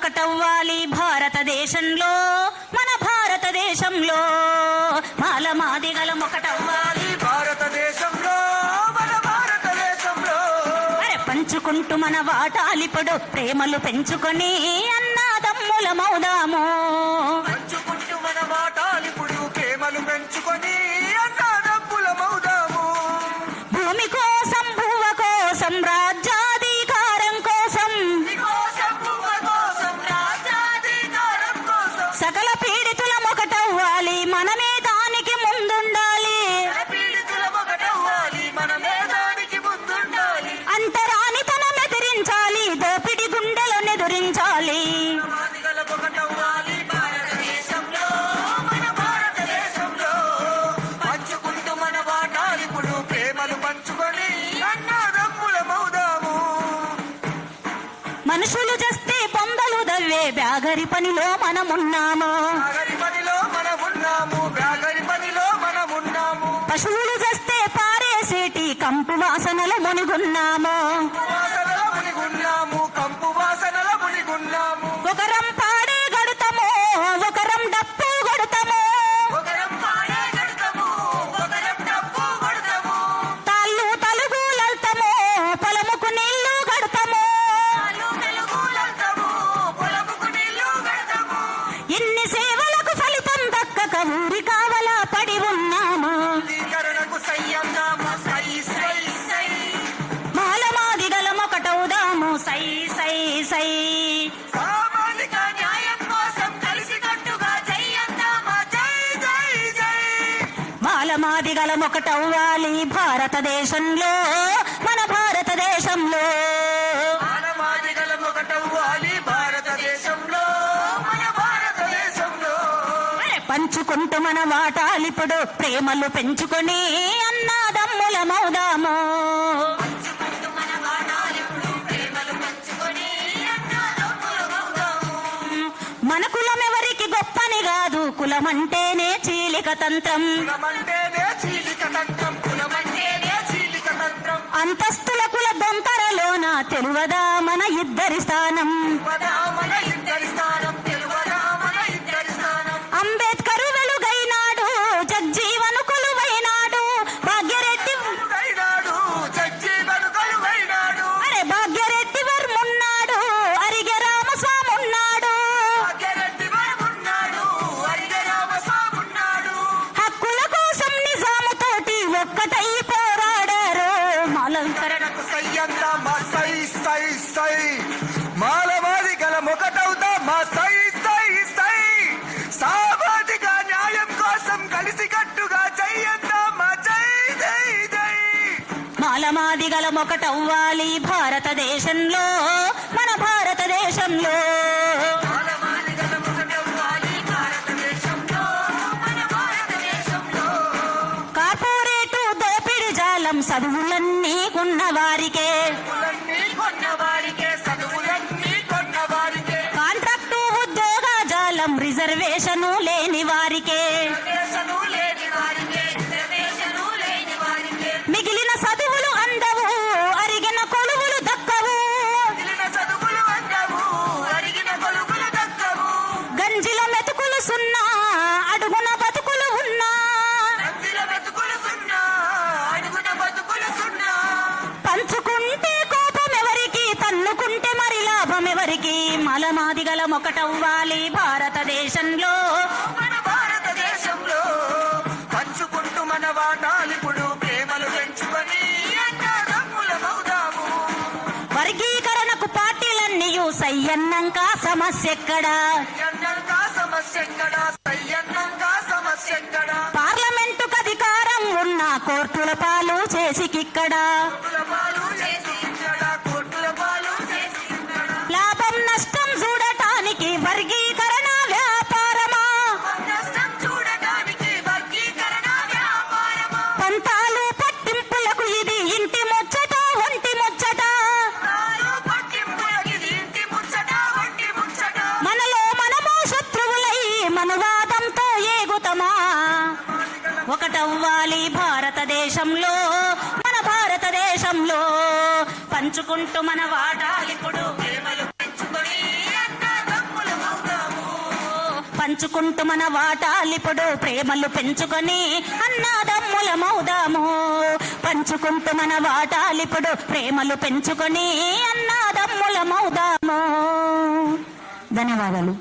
ఒకటవ్వాలి భారతదేశంలో మన భారతదేశంలో. మాలమాదిగలం ఒకటవ్వాలి. భారతదేశంలో మన భారతదేశంలో. అరే పంచుకుంటూ మన వాటాలిప్పుడు ప్రేమలు పెంచుకొని అన్నాదమ్ముల మనుషులు చేస్తే పొందలు దవ్వే బ్యాగరి పనిలో మనమున్నాము. బ్యాగరి పనిలో పశువులు చేస్తే పారేసేటి కంపు వాసనలు మునిగున్నాము. మాలమాదిగలం ఒకటవ్వాలి భారతదేశంలో మన భారతదేశంలో. మానవాదిగలం ఒకటవ్వాలి భారతదేశంలో మన భారతదేశంలో. పంచుకుంటూ మన వాటాలిప్పుడు ప్రేమలు పెంచుకొని అన్నాదమ్ముల మౌదాము. పంచుకుంటూ మన కులం ఎవరికి గొప్పని కాదు కులం అంటేనే చీలిక తంత్రం. అంతస్తుల కుల దొంతరలోన తెలువదా మన ఇద్దరి స్థానం? సై మాలవాది గల ఒకటవుతా మా సై సై సై. సామాజిక న్యాయం కోసం కలిసి కట్టుగా చెయ్యందా మా జై జై జై. గల ఒకటవ్వాలి భారతదేశంలో మన భారతదేశంలో. కార్పొరేటు దోపిడి జాలం చదువులన్నీ ఉన్న వారికే రిజర్వేషను లేని వారికే. మిగిలిన చదువులు అందవు అరిగిన కొలువులు దక్కవు. గంజిల మెతుకులు సున్నా అడుగున బతుకులు ఉన్నా. పంచుకుంటే కోపం ఎవరికి తన్నుకుంటే మరి లాభం ఎవరికి. మలమాదిగలం ఒకటవ్వాలి భారతదేశంలో. మన భారతదేశంలో పంచుకుంటూ మన వాటాలిప్పుడు ప్రేమలు పెంచుకొని వర్గీకరణకు పార్టీలన్నీ సయ్యన్నంక సమస్య ఎక్కడా సమస్య ఎక్కడా సయ్యన్నంగా సమస్య ఎక్కడా పార్లమెంటుకు అధికారం ఉన్న కోర్టుల పాలు చేసికిక్కడా. పంతాలు పట్టింపులకు ఇది ఇంటి ముచ్చట ఒంటి ముచ్చట. మనలో మనము శత్రువులై మనువాదంతో ఏగుతమా? ఒకటవ్వాలి భారతదేశంలో మన భారతదేశంలో. పంచుకుంటూ మన వాటాలిప్పుడు పంచుకుంటూ మన వాటాలిప్పుడు ప్రేమలు పెంచుకొని అన్నాదమ్ములము మౌదాము పంచుకుంటూ మన వాటాలిప్పుడు ప్రేమలు పెంచుకొని అన్నాదమ్ములమవుదాము. ధన్యవాదాలు.